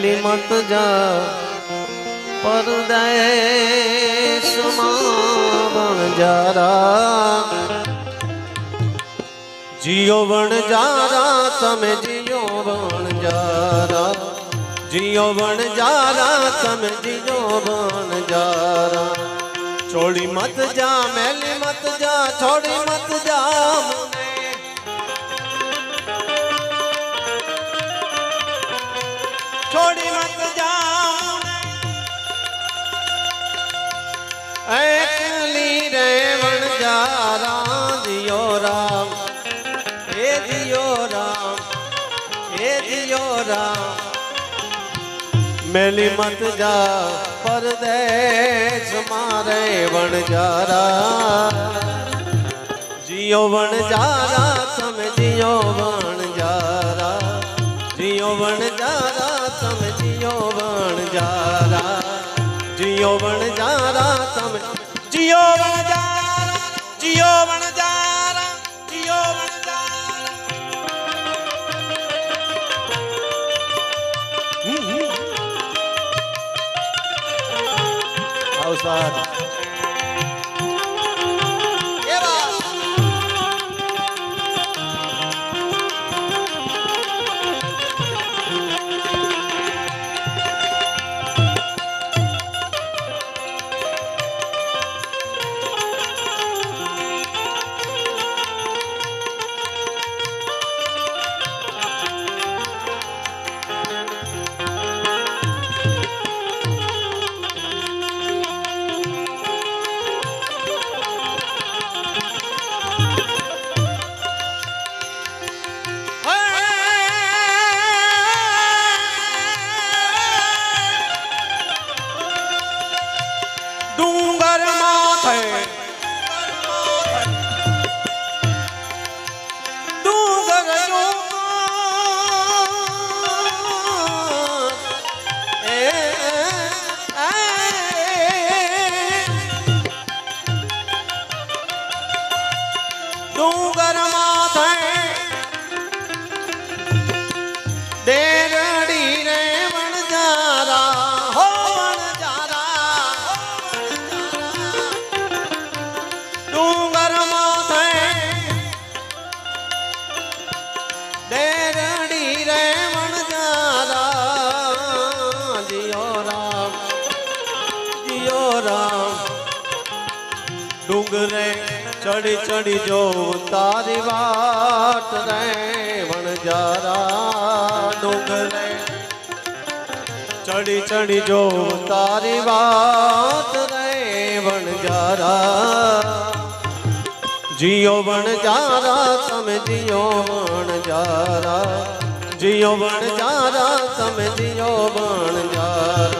चली मत जा परदेश जारा जियो बण जारा तम जियो बन जारा जियो बण जारा तम जियो बन जारा छोड़ी मत जा, मैली मत जा छोड़ी मत जा એકલી રે વણજારા દિયો રામ. હે દિયો રામ, હે દિયો રામ. મેલી મત જા પરદેશ મારે વણજારા જીઓ વણજારા તમે જીઓ વણજારા જીઓ વણજારા જીઓ વણજારા તમે જીઓ વણજારા જીઓ વણજારા જીઓ વણજારા આવ એવા মাথায় ચડી ચડી જો તારી વાટ રે વણજારા ડુંગરે ચડી ચડી જો તારી વાત રે વણજારા જીઓ વણજારા તમે જીઓ વણજારા જીઓ વણજારા તમે જીઓ વણજારા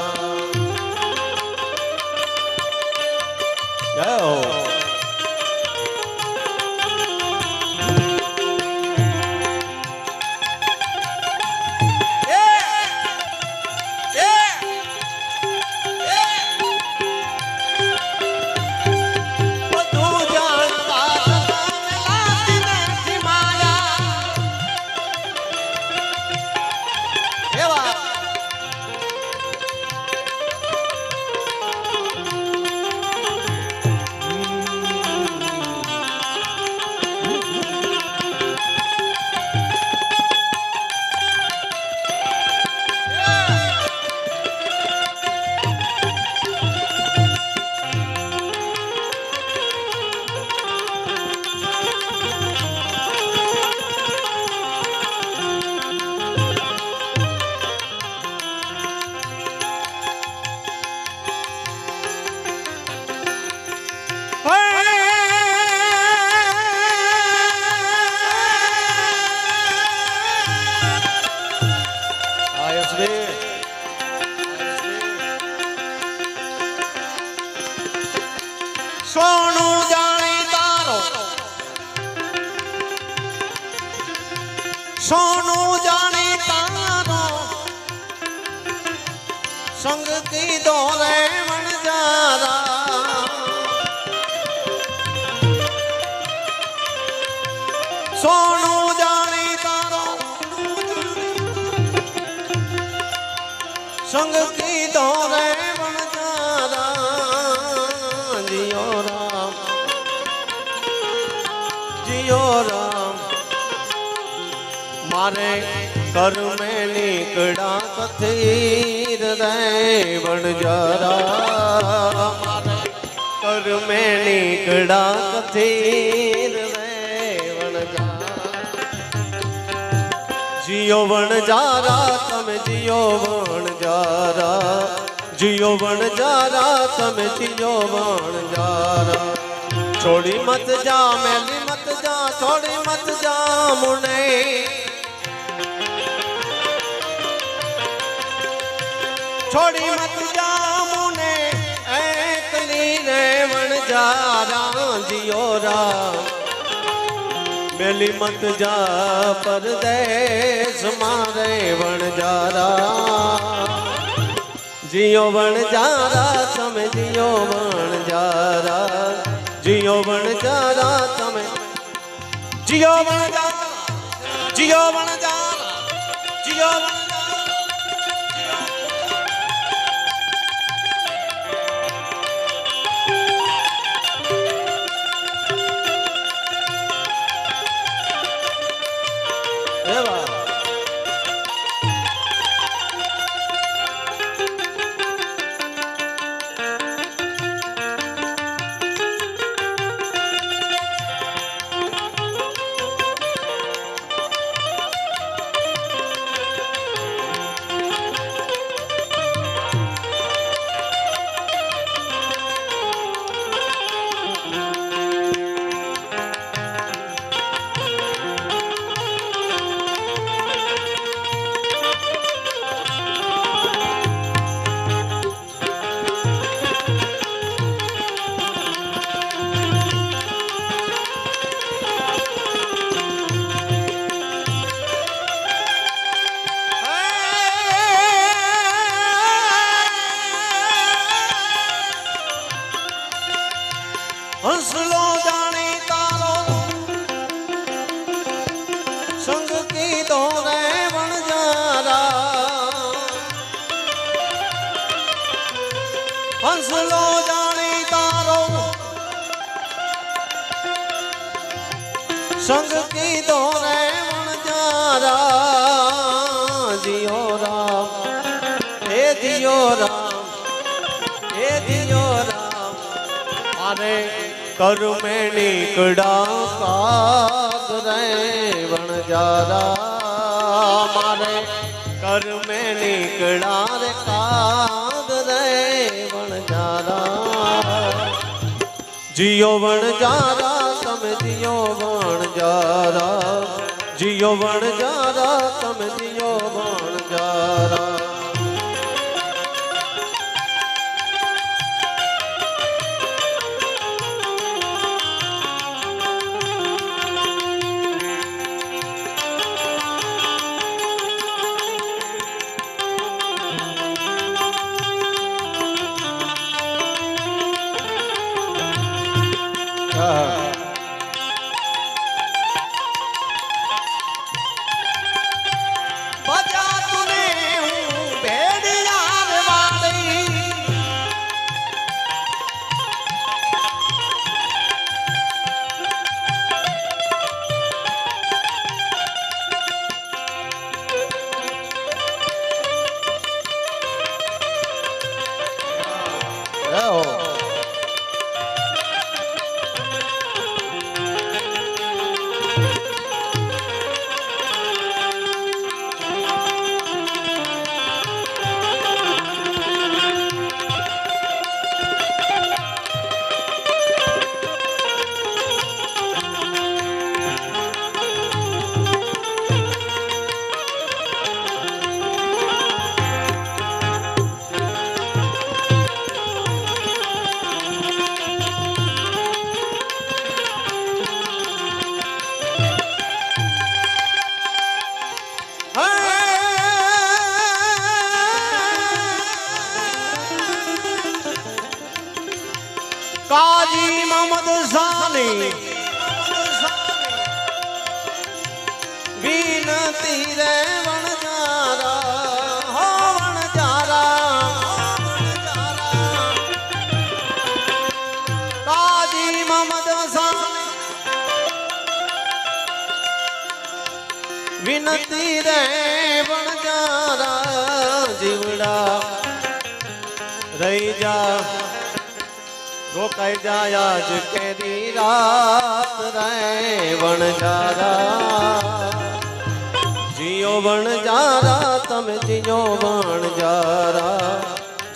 સોનું જાણી તારો. સંગ કીધો રે જીઓ રામ. જીઓ રામ. મારે કર્મે નીકળા કથીર રે વણજારા. કર્મે નીકળા કથીર જીઓ વણજારા તમે જીઓ વણજારા જીઓ વણજારા તમે જીઓ વણજારા છોડી મત જા, મેલી મત જા, છોડી મત જા મુને. છોડી મત જા મુને, એકલી રે વણજારા જીઓ चली मत जा, परदेस मारे वण जारा। जियो वण जारा, सम जियो वण जारा। जियो वण जारा, सम जियो वण जारा। जियो वण जारा, जियो वण હે જીઓ રામ હે જીઓ રામ મારે કર્મે નીકળા કાગ રે વણજારા મારે કર્મે નીકળા રે કાગ રે વણજારા જીઓ વણજારા તમે જીઓ વણજારા જીઓ વણજારા તમે જીઓ વણજારા વિનતી રે વણજારા જીવડા રહી જા રોકાઈ જાય આજ કેરી રાત રે વણજારા જીઓ વણજારા તમે જીઓ વણજારા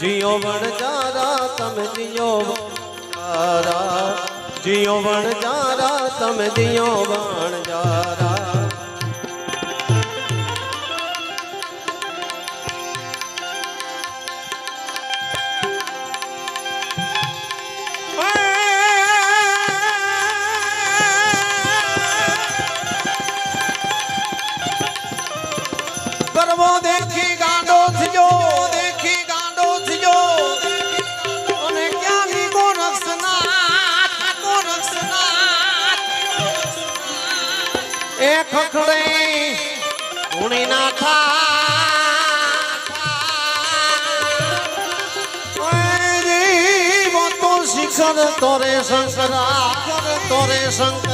જીઓ વણજારા તમે જીઓ વણજારા જીઓ વણજારા તમે જીઓ વણજારા એ ખખડે ઉણી ના તો શિખર તોરે શંકરા તોરે શંકરા.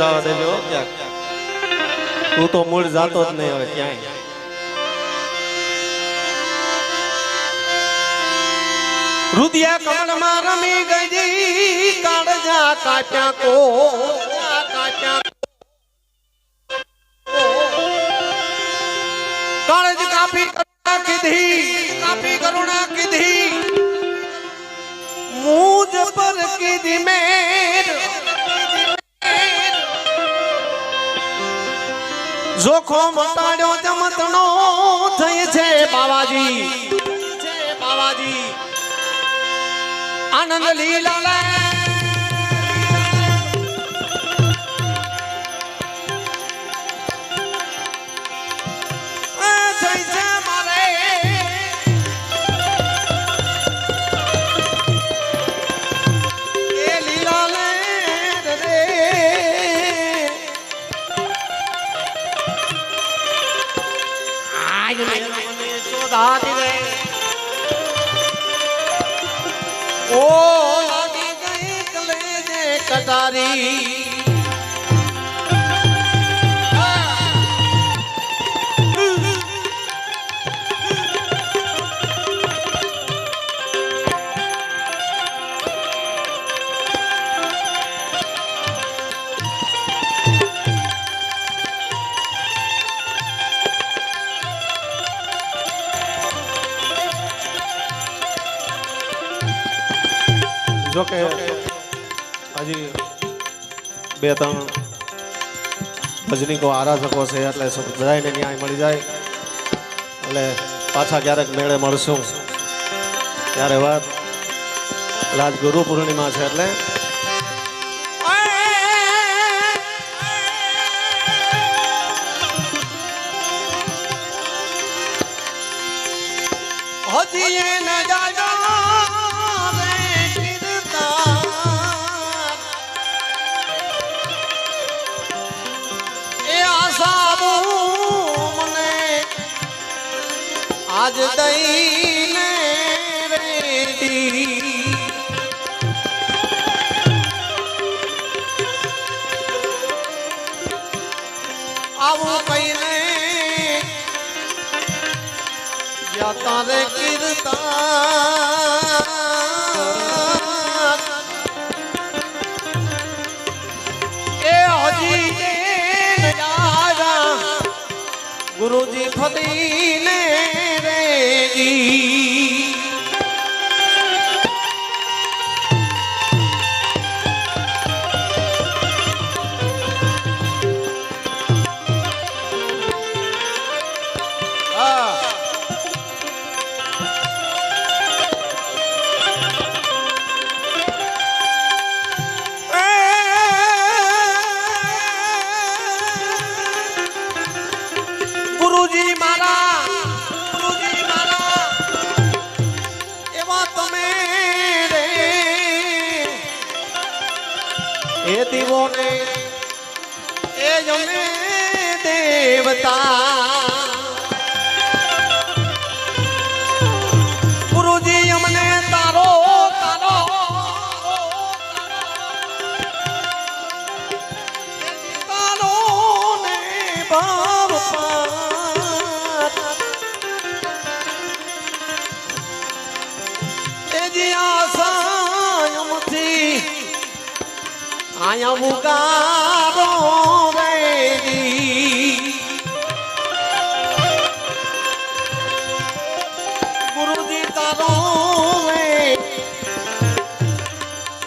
જવા દેજો ક્યાંક તું તો મૂળ જાતો જ નહીં હવે ક્યાંય રુદિયા કમળમાં રમી ગઈ કાળજા કાપ્યા કો કાપ્યા કાળજ કાપી કરુણા કીધી કાપી કરુણા કીધી મુજ પર કીધી મેર જોખો મટાડ્યો જમતણો થઈ છે બાવાજી. છે બાવાજી. આનંદ લીલા તમે ભજનીકો આરાધકો છે, એટલે બધાને ન્યાય મળી જાય. એટલે પાછા ક્યારેક મેળે મળશું. ત્યારે વાત? રાજ ગુરુ પૂર્ણિમા છે, એટલે હોતી આજ દઈને રેડી. આવું કહીને યા તારે કીર્તા એ હજી ગુરુજી ફતીને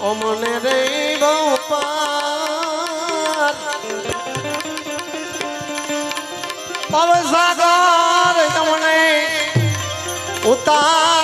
અમને રે બહુ પાર. પવસાગર તમને ઉતાર